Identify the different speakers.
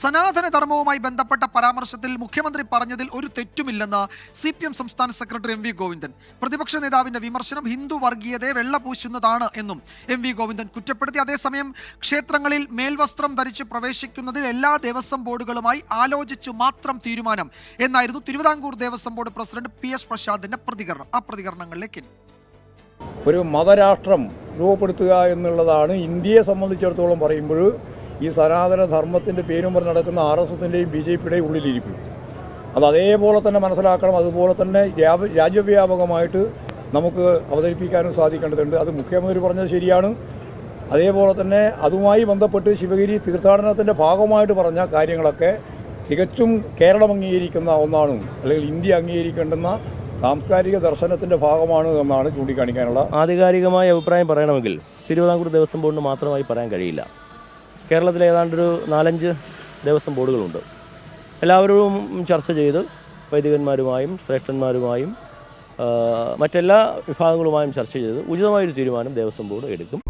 Speaker 1: സനാതന ധർമ്മവുമായി ബന്ധപ്പെട്ട പരാമർശത്തിൽ മുഖ്യമന്ത്രി പറഞ്ഞതിൽ ഒരു തെറ്റുമില്ലെന്ന് സി പി എം സംസ്ഥാന സെക്രട്ടറി എം വി ഗോവിന്ദൻ. പ്രതിപക്ഷ നേതാവിന്റെ വിമർശനം ഹിന്ദു വർഗീയതയെ വെള്ളപൂശുന്നതാണ് എന്നും എം വി ഗോവിന്ദൻ കുറ്റപ്പെടുത്തി. അതേസമയം ക്ഷേത്രങ്ങളിൽ മേൽവസ്ത്രം ധരിച്ച് പ്രവേശിക്കുന്നതിൽ എല്ലാ ദേവസ്വം ബോർഡുകളുമായി ആലോചിച്ചു മാത്രം തീരുമാനം എന്നായിരുന്നു Thiruvithamkoor Devaswom board president P S പ്രശാന്തിന്റെ പ്രതികരണം. ആ പ്രതികരണങ്ങളിലേക്ക്
Speaker 2: ഒരു മതരാഷ്ട്രം രൂപപ്പെടുത്തുക എന്നുള്ളതാണ് ഇന്ത്യയെ സംബന്ധിച്ചിടത്തോളം പറയുമ്പോൾ ഈ സനാതന ധർമ്മത്തിന്റെ പേരും പറഞ്ഞ് നടക്കുന്ന ആർ എസ് എസിന്റെയും ബി ജെ പിയുടെയും ഉള്ളിലിരിക്കും. അത് അതേപോലെ തന്നെ മനസ്സിലാക്കണം. അതുപോലെ തന്നെ രാജ്യവ്യാപകമായിട്ട് നമുക്ക് അവതരിപ്പിക്കാനും സാധിക്കേണ്ടതുണ്ട്. അത് മുഖ്യമന്ത്രി പറഞ്ഞത് ശരിയാണ്. അതേപോലെ തന്നെ അതുമായി ബന്ധപ്പെട്ട് ശിവഗിരി തീർത്ഥാടനത്തിന്റെ ഭാഗമായിട്ട് പറഞ്ഞ കാര്യങ്ങളൊക്കെ തികച്ചും കേരളം അംഗീകരിക്കുന്ന ഒന്നാണ്. അല്ലെങ്കിൽ ഇന്ത്യ അംഗീകരിക്കേണ്ടുന്ന സാംസ്കാരിക ദർശനത്തിന്റെ ഭാഗമാണ് എന്നാണ് ചൂണ്ടിക്കാണിക്കാനുള്ള
Speaker 3: ആധികാരികമായ അഭിപ്രായം പറയണമെങ്കിൽ തിരുവിതാംകൂർ ദേവസ്വം ബോർഡിന് മാത്രമായി പറയാൻ കഴിയില്ല. കേരളത്തിലെ ഏതാണ്ടൊരു നാലഞ്ച് ദേവസ്വം ബോർഡുകളുണ്ട്. എല്ലാവരും ചർച്ച ചെയ്ത് വൈദികന്മാരുമായും ശ്രേഷ്ഠന്മാരുമായും മറ്റെല്ലാ വിഭാഗങ്ങളുമായും ചർച്ച ചെയ്ത് ഉചിതമായൊരു തീരുമാനം ദേവസ്വം ബോർഡ് എടുക്കും.